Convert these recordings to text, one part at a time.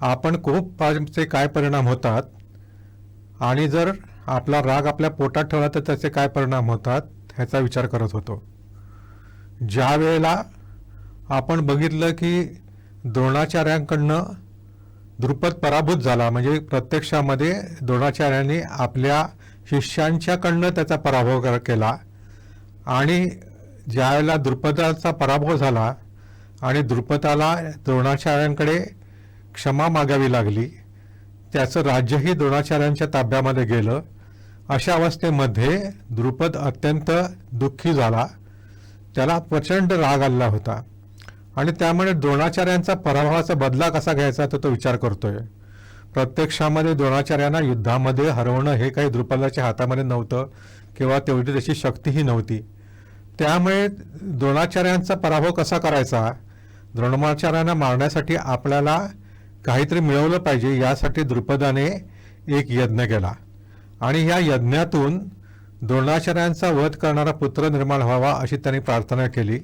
आपण कोपाचे काय परिणाम होतात? आणि जर आपला राग आपल्या पोटात ठेवला तर त्याचे काय परिणाम होतात? ह्याचा विचार करत होतो. ज्या वेळेला आपण बघितलं की द्रोणाचार्यांकडनं द्रुपद पराभूत झाला म्हणजे प्रत्यक्षामध्ये द्रोणाचार्यांनी आपल्या शिष्यांच्याकडनं त्याचा पराभव कर- केला. आणि ज्यावेळेला द्रुपदाचा पराभव झाला आणि द्रुपदाला द्रोणाचार्यांकडे क्षमा मागावी लागली. त्याचं राज्यही द्रोणाचार्यांच्या ताब्यामध्ये गेलं. अशा अवस्थेमध्ये द्रुपद अत्यंत दुःखी झाला. त्याला प्रचंड राग आलेला होता. आणि त्यामुळे द्रोणाचार्यांचा पराभवाचा बदला कसा घ्यायचा तो तो विचार करतोय. प्रत्यक्षामध्ये द्रोणाचार्यांना युद्धामध्ये हरवणं हे काही द्रुपदाच्या हातामध्ये नव्हतं किंवा तेवढी त्याची शक्तीही नव्हती. त्यामुळे द्रोणाचार्यांचा पराभव कसा करायचा? द्रोणाचार्यांना मारण्यासाठी आपल्याला काहीतरी मिळवलं पाहिजे यासाठी द्रुपदाने एक यज्ञ केला. आणि या यज्ञातून द्रोणाचार्यांचा वध करणारा पुत्र निर्माण व्हावा अशी त्यांनी प्रार्थना केली.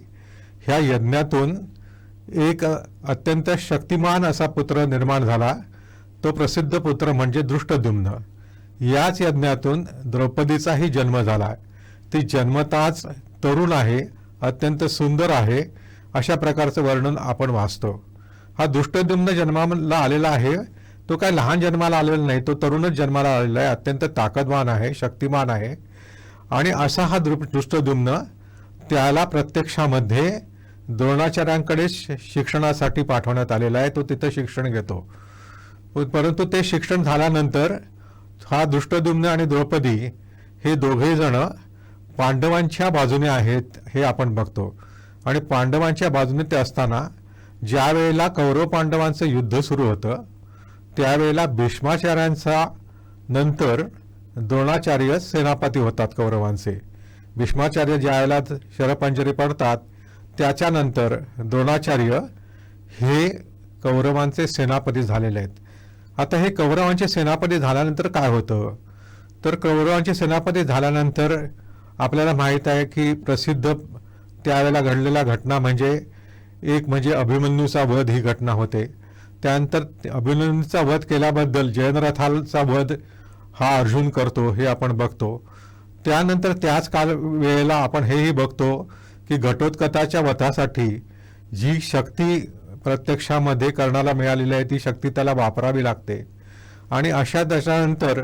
ह्या यज्ञातून एक अत्यंत शक्तिमान असा पुत्र निर्माण झाला. तो प्रसिद्ध पुत्र म्हणजे दृष्टद्युम्न याच यज्ञातून द्रौपदीचाही जन्म झाला. ती जन्मताच तरुण आहे अत्यंत सुंदर आहे अशा प्रकारचं वर्णन आपण वाचतो. हा दृष्टद्युम्न जन्माला आलेला आहे. तो काय लहान जन्माला आलेला नाही तो तरुणच जन्माला आलेला आहे. अत्यंत ताकदवान आहे शक्तिमान आहे. आणि असा हा दृ दृष्टद्युम्न त्याला प्रत्यक्षामध्ये द्रोणाचार्यांकडे शिक्षणासाठी पाठवण्यात आलेला आहे. तो तिथं शिक्षण घेतो. परंतु ते शिक्षण झाल्यानंतर हा दुष्टदुम्न आणि द्रौपदी हे दोघेजण पांडवांच्या बाजूने आहेत हे आपण बघतो. आणि पांडवांच्या बाजूने ते असताना ज्या वेळेला कौरव पांडवांचं युद्ध सुरू होतं त्यावेळेला भीष्माचार्यांचा नंतर द्रोणाचार्य सेनापती होतात कौरवांचे. भीष्माचार्य ज्या वेळेला शरपंजरी पडतात त्याच्यानंतर द्रोणाचार्य हे कौरवांचे सेनापती झालेले आहेत. आता हे कौरवांचे सेनापती झाल्यानंतर काय होतं? तर कौरवांचे सेनापती झाल्यानंतर आपल्याला माहीत आहे की प्रसिद्ध त्यावेळेला घडलेल्या घटना म्हणजे एक म्हणजे अभिमन्यूचा वध ही घटना होते. त्यानंतर अभिमन्यूचा वध केल्याबद्दल जयनरथाचा वध हा अर्जुन करतो हे आपण बघतो. त्यानंतर त्याच काल वेळेला आपण हेही बघतो की घटोत्कथाच्या वधासाठी जी शक्ती प्रत्यक्षामध्ये कर्णाला मिळालेली आहे ती शक्ती त्याला वापरावी लागते. आणि अशा दशानंतर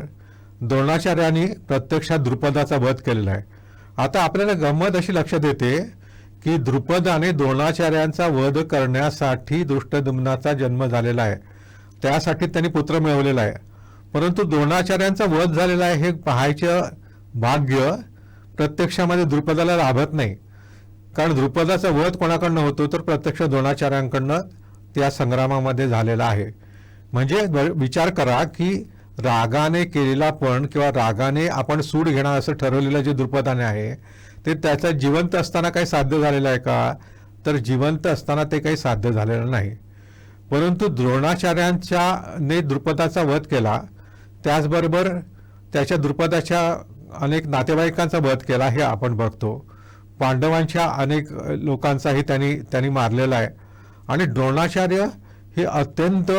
द्रोणाचार्यांनी प्रत्यक्षात द्रुपदाचा वध केलेला आहे. आता आपल्याला गंमत अशी लक्षात येते की द्रुपदाने द्रोणाचार्यांचा वध करण्यासाठी दृष्टदुम्नाचा जन्म झालेला आहे. त्यासाठी त्यांनी पुत्र मिळवलेला आहे. परंतु द्रोणाचार्यांचा वध झालेला आहे हे पाहायचं भाग्य प्रत्यक्षामध्ये द्रुपदाला लाभत नाही. कारण द्रुपदाचा वध कोणाकडनं होतो? तर प्रत्यक्ष द्रोणाचार्यांकडनं त्या संग्रामामध्ये झालेला आहे. म्हणजे विचार करा की रागाने केलेला पण किंवा रागाने आपण सूड घेणार असं ठरवलेलं जे द्रुपदाने आहे ते त्याचं जिवंत असताना काही साध्य झालेलं आहे का? तर जिवंत असताना ते काही साध्य झालेलं नाही. परंतु द्रोणाचार्यांच्या ने द्रुपदाचा वध केला. त्याचबरोबर त्याच्या द्रुपदाच्या अनेक नातेवाईकांचा वध केला हे आपण बघतो. पांडवांच्या अनेक लोकांचाही त्यांनी त्यांनी मारलेला आहे. आणि द्रोणाचार्य हे अत्यंत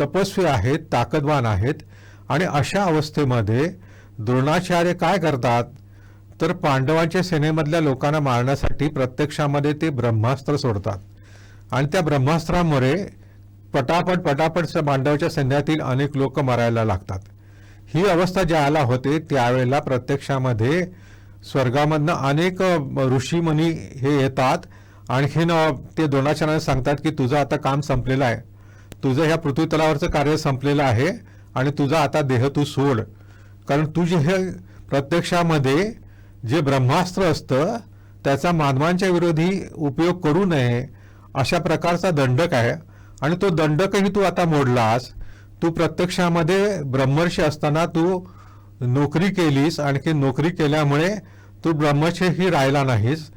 तपस्वी आहेत ताकदवान आहेत. आणि अशा अवस्थेमध्ये द्रोणाचार्य काय करतात? तर पांडवांच्या सेनेमधल्या लोकांना मारण्यासाठी प्रत्यक्षामध्ये ते ब्रह्मास्त्र सोडतात. आणि त्या ब्रह्मास्त्रामुळे पटापट पटापट पांडवाच्या सैन्यातील अनेक लोक मरायला लागतात. ही अवस्था ज्याला होते त्यावेळेला प्रत्यक्षामध्ये स्वर्गामधनं अनेक ऋषीमुनी हे येतात. आणखीन ते द्रोणाचार्यांना सांगतात की तुझं आता काम संपलेलं आहे. तुझं ह्या पृथ्वी तलावरचं कार्य संपलेलं आहे आणि तुझा आता देह तू सोड. कारण तुझे हे प्रत्यक्षामध्ये जे ब्रह्मास्त्र असतं त्याचा मानवांच्या विरोधी उपयोग करू नये अशा प्रकारचा दंडक आहे. आणि तो दंडकही तू आता मोडलास. तू प्रत्यक्षामध्ये ब्रह्मर्षी असताना तू नोकरी केलीस. आणखी नोकरी केल्यामुळे तू ब्रह्मर्षीही राहिला नाहीस.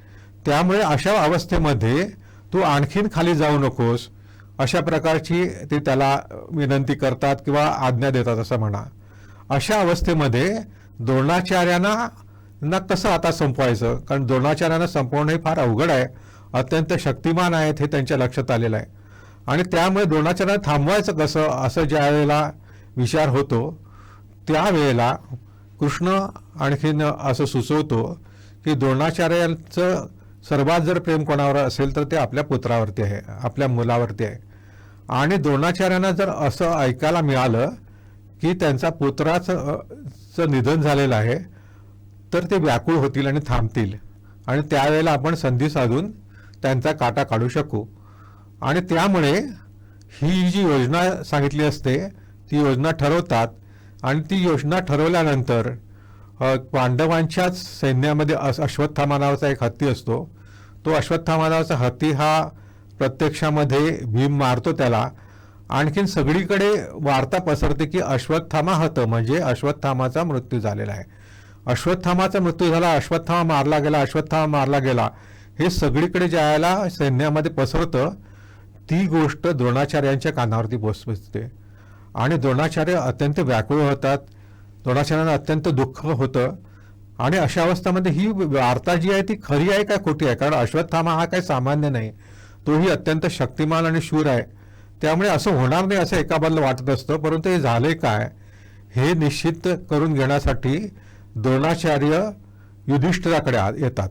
त्यामुळे अशा अवस्थेमध्ये तू आणखीन खाली जाऊ नकोस. अशा प्रकारची ते त्याला विनंती करतात किंवा आज्ञा देतात असं म्हणा. अशा अवस्थेमध्ये द्रोणाचार्यांना ना कसं आता संपवायचं. कारण द्रोणाचार्यांना संपवणं हे फार अवघड आहे. अत्यंत शक्तिमान आहेत हे त्यांच्या लक्षात आलेलं आहे. आणि त्यामुळे द्रोणाचार्यांना थांबवायचं कसं असं ज्या वेळेला विचार होतो त्यावेळेला कृष्ण आणखीन असं सुचवतो की द्रोणाचार्यांचं सर्वात जर प्रेम कोणावर असेल तर ते आपल्या पुत्रावरती आहे आपल्या मुलावरती आहे. आणि द्रोणाचार्यांना जर असं ऐकायला मिळालं की त्यांचा पुत्राचं चं निधन झालेलं आहे तर ते व्याकुळ होतील आणि थांबतील. आणि त्यावेळेला आपण संधी साधून त्यांचा काटा काढू शकू. आणि त्यामुळे ही जी योजना सांगितली असते ती योजना ठरवतात. आणि ती योजना ठरवल्यानंतर पांडवांच्याच सैन्यामध्ये अस- अश्वत्थामा नावाचा एक हत्ती असतो. तो अश्वत्थामा नावाचा हत्ती हा प्रत्यक्षामध्ये भीम मारतो त्याला. आणखीन सगळीकडे वार्ता पसरते की अश्वत्थामा हत म्हणजे अश्वत्थामाचा मृत्यू झालेला आहे. अश्वत्थामाचा मृत्यू झाला अश्वत्थामा मारला गेला अश्वत्थामा मारला गेला. हे सगळीकडे ज्याला सैन्यामध्ये पसरतं ती गोष्ट द्रोणाचार्यांच्या कानावरती पोचते आणि द्रोणाचार्य अत्यंत व्याकुळ होतात द्रोणाचार्यांना अत्यंत दुःख होतं. आणि अशा अवस्थेमध्ये ही वार्ता जी आहे ती खरी आहे का खोटी आहे? कारण अश्वत्थामा हा काही सामान्य नाही. तोही अत्यंत शक्तिमान आणि शूर आहे. त्यामुळे असं होणार नाही असं एका बाजूला वाटत असतं परंतु हे झाले काय? हे निश्चित करून घेण्यासाठी द्रोणाचार्य युधिष्ठिराकडे आ- येतात.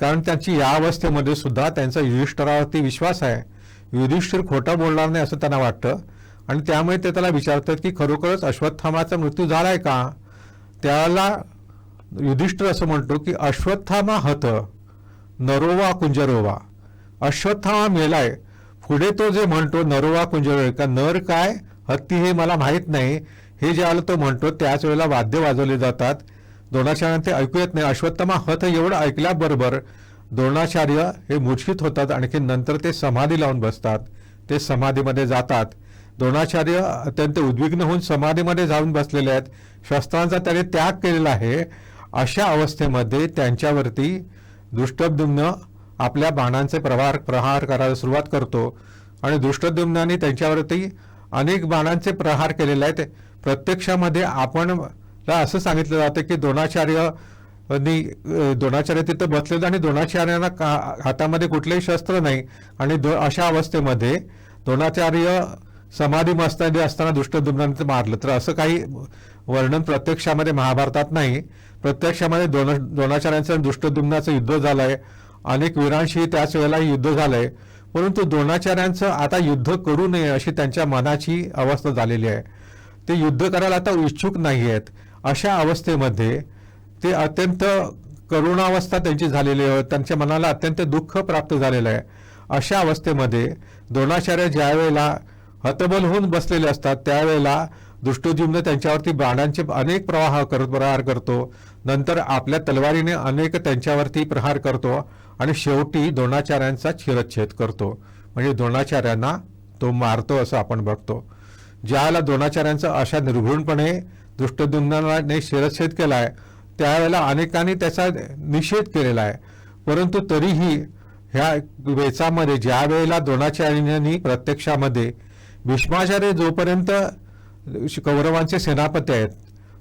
कारण त्यांची या अवस्थेमध्ये सुद्धा त्यांचा युधिष्ठिरावरती विश्वास आहे. युधिष्ठिर खोटा बोलणार नाही असं त्यांना वाटतं. आणि त्यामुळे ते त्याला विचारतात की खरोखरच अश्वत्थामाचा मृत्यू झाला आहे का? त्याला युधिष्ठिर असं म्हणतो की अश्वत्थामा हत नरोवा कुंजरोवा. अश्वत्थामा मेलाय. पुढे तो जे म्हणतो नरोवा कुंजरोवा का नर काय? हत्ती हे मला माहीत नाही. हे ज्यावेळेला तो म्हणतो त्याच वेळेला वाद्य वाजवले जातात. द्रोणाचार्यांना ते ऐकू येत नाही. अश्वत्थमा हत एवढं ऐकल्याबरोबर द्रोणाचार्य हे मूर्छित होतात आणखी नंतर ते समाधी लावून बसतात. ते समाधीमध्ये जातात. द्रोणाचार्य अत्यंत उद्विग्न होऊन समाधीमध्ये जाऊन बसलेले आहेत. शस्त्रांचा त्याने त्याग केलेला आहे. अशा अवस्थेमध्ये त्यांच्यावरती दृष्टद्युम्न आपल्या बाणांचे प्रहार प्रहार करायला सुरुवात करतो. आणि दृष्टद्युम्नाने त्यांच्यावरती अनेक बाणांचे प्रहार केलेले आहेत. प्रत्यक्षामध्ये आपण ला असं सांगितलं जातं की द्रोणाचार्य द्रोणाचार्य तिथं बसलेलं आणि द्रोणाचार्यांना का- हातामध्ये कुठलेही शस्त्र नाही. आणि दो- अशा अवस्थेमध्ये द्रोणाचार्य समाधी मस्तादी असताना दुष्टदुम्नाने मारलं. तर असं काही वर्णन प्रत्यक्षामध्ये महाभारतात नाही. प्रत्यक्षामध्ये द्रोण द्रोणाचार्यांचं आणि दुष्टदुम्नाचं युद्ध झालं आहे अनेक वीरांशी त्याच वेळेला युद्ध झालंय. परंतु द्रोणाचार्यांचं आता युद्ध करू नये अशी त्यांच्या मनाची अवस्था झालेली आहे. ते युद्ध करायला आता इच्छुक नाही आहेत अशा अवस्थेमध्ये ते अत्यंत करुणावस्था त्यांची झालेली आहे. त्यांच्या मनाला अत्यंत दुःख प्राप्त झालेलं आहे. अशा अवस्थेमध्ये द्रोणाचार्य ज्यावेळेला हतबल होऊन बसलेले असतात त्यावेळेला दुष्टोजीमनं त्यांच्यावरती बाणांचे अनेक प्रवाह कर प्रहार करतो. नंतर आपल्या तलवारीने अनेक त्यांच्यावरती प्रहार करतो आणि शेवटी द्रोणाचार्यांचा शिरच्छेद करतो. म्हणजे द्रोणाचार्यांना तो मारतो असं आपण बघतो. ज्यावेळेला द्रोणाचार्यांचं अशा निर्घृणपणे दुष्टदुम्नाने शिरच्छेद केला आहे. त्यावेळेला अनेकांनी त्याचा निषेध केलेला आहे. परंतु तरीही ह्या वेचामध्ये ज्या वेळेला द्रोणाचार्यांनी प्रत्यक्षामध्ये भीष्माचार्य जोपर्यंत कौरवांचे सेनापती आहेत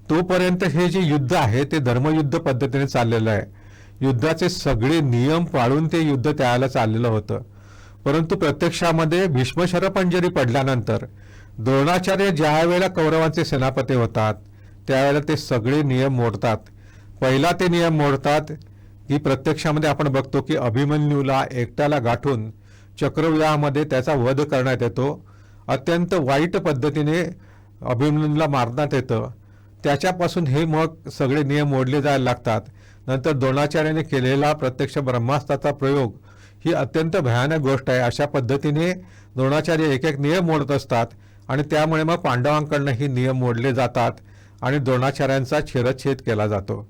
तोपर्यंत हे जे युद्ध आहे ते धर्मयुद्ध पद्धतीने चाललेलं आहे. युद्धाचे सगळे नियम पाळून ते युद्ध त्यावेळेला चाललेलं होतं. परंतु प्रत्यक्षामध्ये भीष्मशरपंजरी पडल्यानंतर द्रोणाचार्य ज्या वेळेला कौरवांचे सेनापती होतात त्यावेळेला ते सगळे नियम मोडतात. पहिला ते नियम मोडतात की प्रत्यक्षामध्ये आपण बघतो की अभिमन्यूला एकट्याला गाठून चक्रव्यूहामध्ये त्याचा वध करण्यात येतो. अत्यंत वाईट पद्धतीने अभिमन्यूला मारण्यात येतं. त्याच्यापासून हे मग सगळे नियम मोडले जायला लागतात. नंतर द्रोणाचार्याने केलेला प्रत्यक्ष ब्रह्मास्त्राचा प्रयोग ही अत्यंत भयानक गोष्ट आहे. अशा पद्धतीने द्रोणाचार्य एक एक नियम मोडत असतात. आणि त्यामुळे मग पांडवांकडनं ही नियम मोडले जातात आणि द्रोणाचार्यांचा शिरच्छेद केला जातो.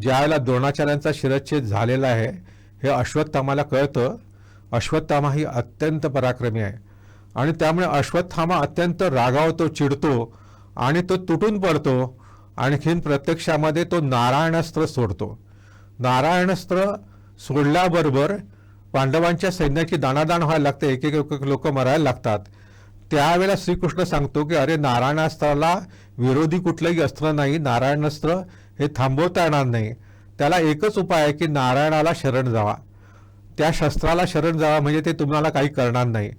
ज्यावेळेला द्रोणाचार्यांचा शिरच्छेद झालेला आहे हे अश्वत्थामाला कळतं. अश्वत्थामा ही अत्यंत पराक्रमी आहे. आणि त्यामुळे अश्वत्थामा अत्यंत रागावतो चिडतो आणि तो तुटून पडतो. आणखीन प्रत्यक्षामध्ये तो नारायणास्त्र सोडतो. नारायणास्त्र सोडल्याबरोबर पांडवांच्या सैन्याची दाणादाण व्हायला लागते. एक एक लोक मरायला लागतात. त्यावेळेला श्रीकृष्ण सांगतो की अरे नारायणास्त्राला विरोधी कुठलंही अस्त्र नाही नारायणास्त्र हे थांबवता येणार नाही. त्याला एकच उपाय आहे की नारायणाला शरण जावा. त्या शस्त्राला शरण जावा म्हणजे ते तुम्हाला काही करणार नाही.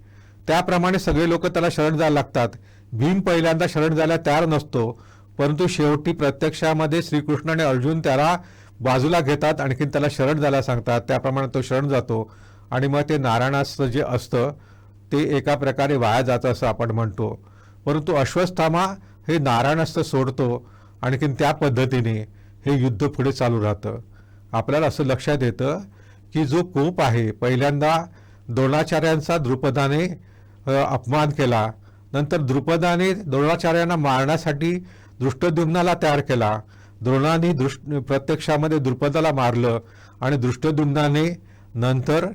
त्याप्रमाणे सगळे लोक त्याला शरण जायला लागतात. भीम पहिल्यांदा शरण जायला तयार नसतो. परंतु शेवटी प्रत्यक्षामध्ये श्रीकृष्ण आणि अर्जुन त्याला बाजूला घेतात आणखीन त्याला शरण जायला सांगतात. त्याप्रमाणे तो शरण जातो. आणि मग ते नारायणास्त्र जे असतं ते एका प्रकारे वाया जातं असं आपण म्हणतो. परंतु अश्वत्थामा हे नारायणास्त्र सोडतो. आणखीन त्या पद्धतीने हे युद्ध पुढे चालू राहतं. आपल्याला असं लक्षात येतं की जो कोप आहे पहिल्यांदा द्रोणाचार्यांचा द्रुपदाने अपमान केला. नंतर द्रुपदाने द्रोणाचार्यांना मारण्यासाठी दृष्टद्युम्नाला तयार केला. द्रोणाने दृष्ट प्रत्यक्षामध्ये द्रुपदाला मारलं आणि दृष्टद्युम्नाने नंतर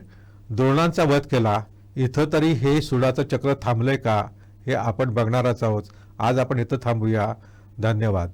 द्रोणांचा वध केला. इथं तरी हे सुडाचं चक्र थांबलंय का हे आपण बघणारच आहोत. आज आपण इथं थांबूया. धन्यवाद.